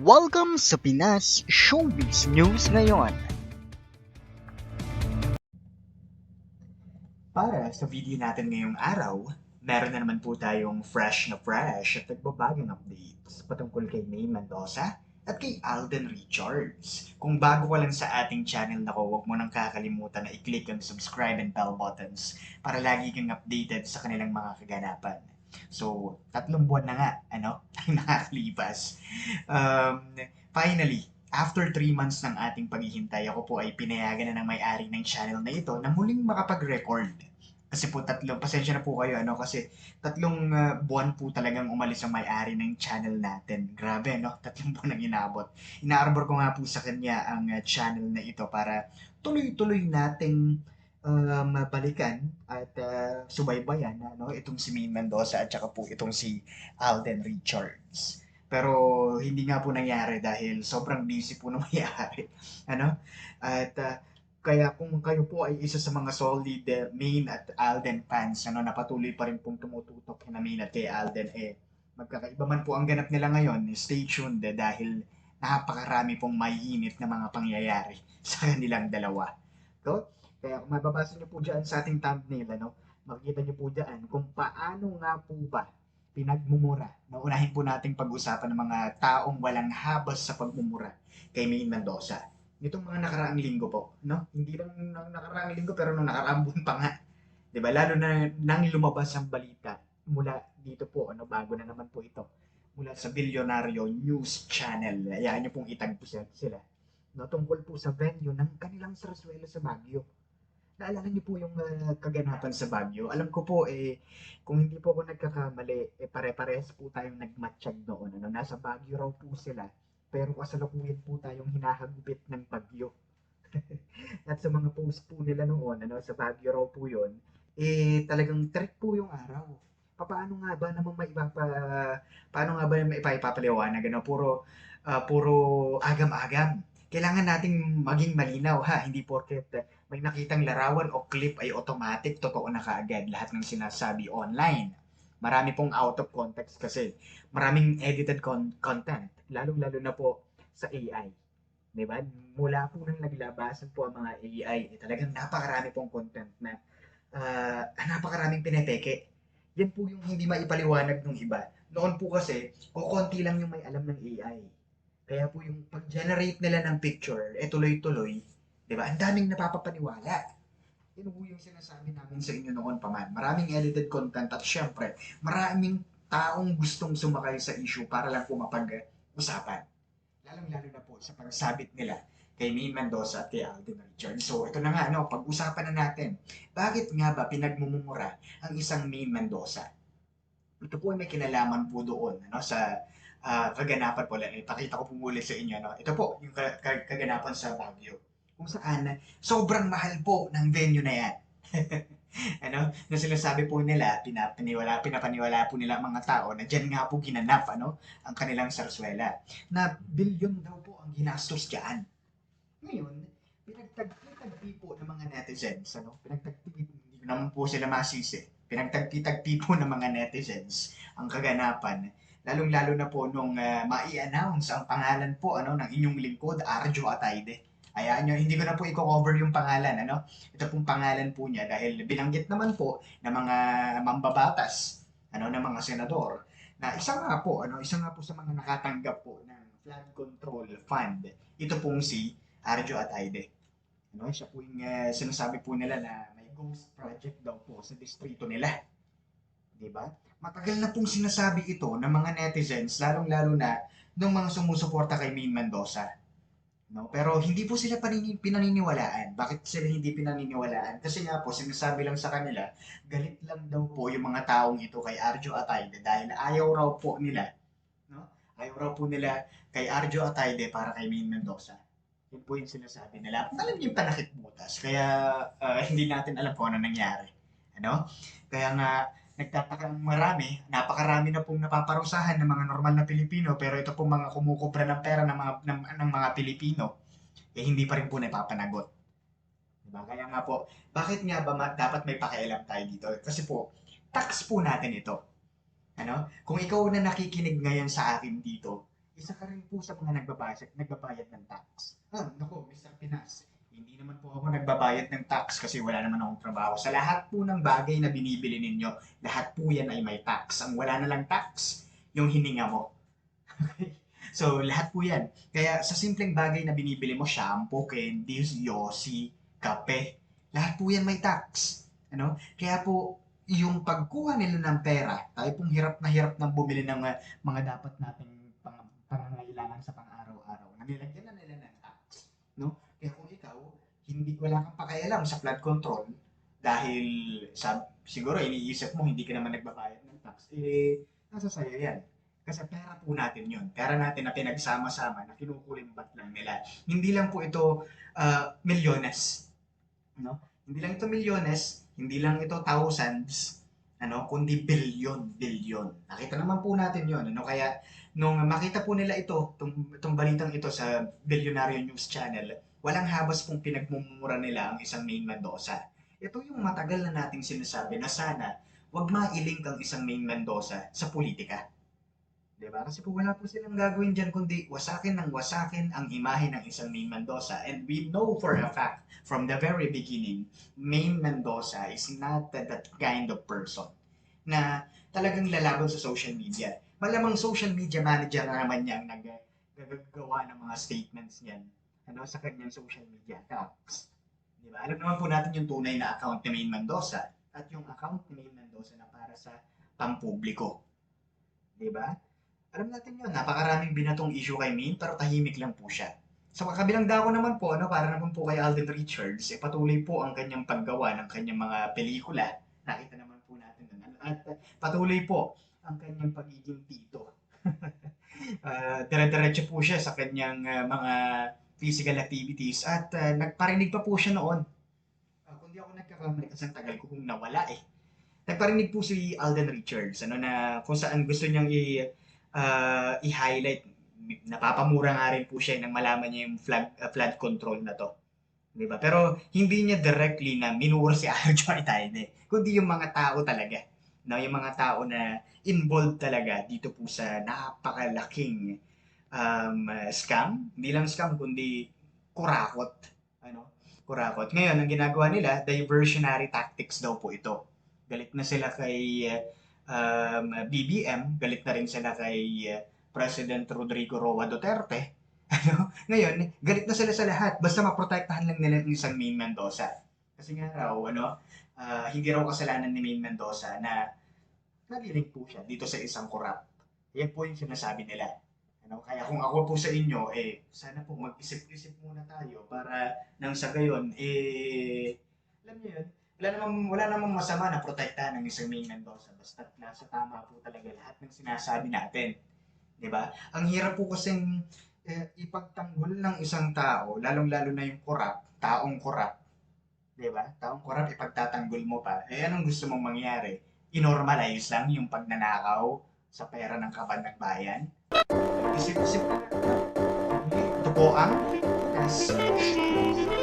Welcome sa Pinas Showbiz News ngayon. Para sa video natin ngayong araw, meron na naman po tayong fresh na fresh at nagbabagang updates patungkol kay May Mendoza at kay Alden Richards. Kung bago ka lang sa ating channel na ko, huwag mo nang kakalimutan na i-click ang subscribe and bell buttons para lagi kang updated sa kanilang mga kaganapan. So, tatlong buwan na nga, ano, ang nakakalipas. Um, finally, after 3 months ng ating paghihintay, ako po ay pinayagan na ng may-ari ng channel na ito na muling makapag-record. Kasi po tatlong, pasensya na po kayo, ano, kasi tatlong uh, buwan po talagang umalis ang may-ari ng channel natin. Grabe, no? Tatlong buwan ang inabot. Inaarbor ko nga po sa kanya ang uh, channel na ito para tuloy-tuloy nating um, balikan at uh, subaybayan ano, itong si Min Mendoza at saka po itong si Alden Richards. Pero hindi nga po nangyari dahil sobrang busy po ng may-ari. Ano? At uh, kaya kung kayo po ay isa sa mga solid uh, Main at Alden fans, ano, na patuloy pa rin pong tumututok kay Main at kay Alden, eh, magkakaiba man po ang ganap nila ngayon, eh, stay tuned eh, dahil napakarami pong mainit na mga pangyayari sa kanilang dalawa. So, kaya kung mababasa niyo po dyan sa ating thumbnail, ano, makikita niyo po dyan kung paano nga po ba pinagmumura. No, unahin po nating pag-usapan ng mga taong walang habas sa pagmumura kay Main Mendoza. Nitong mga nakaraang linggo po, no? Hindi lang nang nakaraang linggo pero nung nakaraang buwan pa nga. 'Di ba? Lalo na nang lumabas ang balita mula dito po, ano, bago na naman po ito. Mula sa Bilyonaryo News Channel. Hayaan niyo pong itagpo sila. No, tungkol po sa venue ng kanilang sarsuela sa Baguio. Naalala niyo po yung uh, kaganapan sa Baguio. Alam ko po eh kung hindi po ako nagkakamali, eh pare-parehas po tayong nagmatsyag noon. Ano, nasa Baguio raw po sila pero kasalukuyan po tayong hinahagupit ng bagyo. At sa mga post po nila noon, ano, sa Baguio raw po yun, eh talagang trick po yung araw. Paano nga ba namang maipapa, paano nga ba maipapaliwanag, ano, puro, ah, puro agam-agam. Kailangan nating maging malinaw ha, hindi porket uh, may nakitang larawan o clip ay automatic, totoo na kaagad lahat ng sinasabi online. Marami pong out of context kasi. Maraming edited con- content, lalong-lalo na po sa AI. Di ba? Mula po nang naglabasan po ang mga AI, eh, talagang napakarami pong content na ah, napakaraming pinepeke. Yan po yung hindi maipaliwanag ng iba. Noon po kasi, kukonti lang yung may alam ng AI. Kaya po yung pag-generate nila ng picture, eh tuloy-tuloy, di ba? Ang daming napapapaniwala. Yun po yung sinasabi namin sa inyo noon pa man. Maraming edited content at syempre, maraming taong gustong sumakay sa issue para lang po mapag-usapan. Lalong-lalo na po sa pagsabit nila kay Maine Mendoza at kay Alden Richards. So, ito na nga, no, pag-usapan na natin. Bakit nga ba pinagmumura ang isang Maine Mendoza? Ito po ay may kinalaman po doon ano, sa ah, kaganapan po. Ipakita ko po muli sa inyo. No? Ito po, yung ka- ka- kaganapan sa Baguio. Kung saan, sobrang mahal po ng venue na yan. ano, na sinasabi po nila, pinapaniwala, pinapaniwala po nila mga tao na dyan nga po ginanap ano, ang kanilang sarswela. Na bilyon daw po ang ginastos dyan. Ngayon, pinagtagpi-tagpi po ng mga netizens, ano, pinagtagpi, hindi naman po sila masisi, pinagtagpi-tagpi po ng mga netizens ang kaganapan, lalong-lalo na po nung uh, mai-announce ang pangalan po ano, ng inyong lingkod, Arjo Atayde. Ayan nyo, hindi ko na po i-cover yung pangalan, ano? Ito pong pangalan po niya dahil binanggit naman po ng mga mambabatas, ano, ng mga senador, na isa nga po, ano, isa nga po sa mga nakatanggap po ng flood control fund. Ito pong si Arjo Atayde. Ano, siya po yung uh, sinasabi po nila na may ghost project daw po sa distrito nila. 'Di ba? Matagal na pong sinasabi ito ng mga netizens, lalong-lalo na ng mga sumusuporta kay Maine Mendoza. No? Pero hindi po sila panini- pinaniniwalaan. Bakit sila hindi pinaniniwalaan? Kasi nga po, sinasabi lang sa kanila, galit lang daw po yung mga taong ito kay Arjo Atayde dahil ayaw raw po nila, no? Ayaw raw po nila kay Arjo Atayde para kay Maine Mendoza. Yun po yung sinasabi nila. Alam niyo yung panakit butas. Kaya ah, hindi natin alam kung ano nangyari. Ano? Kaya nga, nagtatakang marami, napakarami na pong napaparusahan ng mga normal na Pilipino, pero ito pong mga kumukubra ng pera ng mga, ng, ng mga Pilipino, eh hindi pa rin po napapanagot. Diba? Kaya nga po, bakit nga ba ma- dapat may pakialam tayo dito? Kasi po, tax po natin ito. Ano? Kung ikaw na nakikinig ngayon sa akin dito, isa ka rin po sa mga nagbabayad, nagbabayad ng tax. Ah, naku, Mr. Pinas, hindi naman po ako nagbabayad ng tax kasi wala naman akong trabaho. Sa lahat po ng bagay na binibili ninyo, lahat po yan ay may tax. Ang wala na lang tax, yung hininga mo. Okay? So, lahat po yan. Kaya sa simpleng bagay na binibili mo, shampoo, candies, yosi, kape, lahat po yan may tax. Ano? Kaya po, yung pagkuha nila ng pera, tayo pong hirap na hirap ng bumili ng uh, mga dapat nating pang, pangangailangan sa pang-araw-araw. Nilagyan na nila ng tax. No? Hindi wala kang pakialam sa flood control dahil sa, siguro iniisip mo hindi ka naman nagbabayad ng tax, eh, nasa sayo yan. Kasi pera po natin yun. Pera natin na pinagsama-sama, na kinukulimbat lang nila. Hindi lang po ito ah, milyones. No? Hindi lang ito milyones, hindi lang ito thousands, ano, kundi billion, billion. Nakita naman po natin yun. Ano? Kaya, nung makita po nila ito, itong, itong balitang ito sa Billionaire News Channel, walang habas pong pinagmumura nila ang isang main Mendoza. Ito yung matagal na nating sinasabi na sana wag mailink ang isang main Mendoza sa politika. ba? Kasi po wala po silang gagawin dyan kundi wasakin ng wasakin ang imahe ng isang main Mendoza. And we know for a fact from the very beginning, main Mendoza is not that, that kind of person na talagang lalaban sa social media. Malamang social media manager na naman niya ang nag- gagawa ng mga statements niyan ano, sa kanyang social media accounts. Di ba? Alam naman po natin yung tunay na account ni Main Mendoza at yung account ni Main Mendoza na para sa pampubliko. Di ba? Alam natin yun, napakaraming binatong issue kay Main pero tahimik lang po siya. Sa kabilang dako naman po, ano, para naman po kay Alden Richards, eh, patuloy po ang kanyang paggawa ng kanyang mga pelikula. Nakita naman po natin nun. At uh, patuloy po ang kanyang pagiging tito. uh, dire-diretso po siya sa kanyang uh, mga physical activities at uh, nagparinig pa po siya noon. Uh, kung di ako nagkakamali kasi tagal ko kung nawala eh. Nagparinig po si Alden Richards ano na kung saan gusto niyang i uh, i-highlight napapamura nga rin po siya nang malaman niya yung flood, uh, flood control na to. 'Di ba? Pero hindi niya directly na minura si Arjo Itaide, kundi yung mga tao talaga. No, yung mga tao na involved talaga dito po sa napakalaking um, scam. Hindi lang scam, kundi kurakot. Ano? Kurakot. Ngayon, ang ginagawa nila, diversionary tactics daw po ito. Galit na sila kay um, BBM, galit na rin sila kay uh, President Rodrigo Roa Duterte. Ano? Ngayon, galit na sila sa lahat. Basta maprotektahan lang nila yung isang Main Mendoza. Kasi nga raw, ano, uh, hindi raw kasalanan ni Main Mendoza na nalilink po siya dito sa isang korap. Yan po yung sinasabi nila. Ano? Kaya kung ako po sa inyo, eh, sana po mag-isip-isip muna tayo para nang sa gayon, eh, alam niyo yun, wala namang, wala namang masama na protektahan ng isang Main Mendoza. Basta nasa tama po talaga lahat ng sinasabi natin. 'Di ba? Ang hirap po kasing eh, ipagtanggol ng isang tao, lalong-lalo na yung korap, taong korap. 'Di ba? Taong korap ipagtatanggol mo pa. Eh anong gusto mong mangyari? I-normalize lang yung pagnanakaw sa pera ng kaban ng bayan. Isip-isip ang Yes.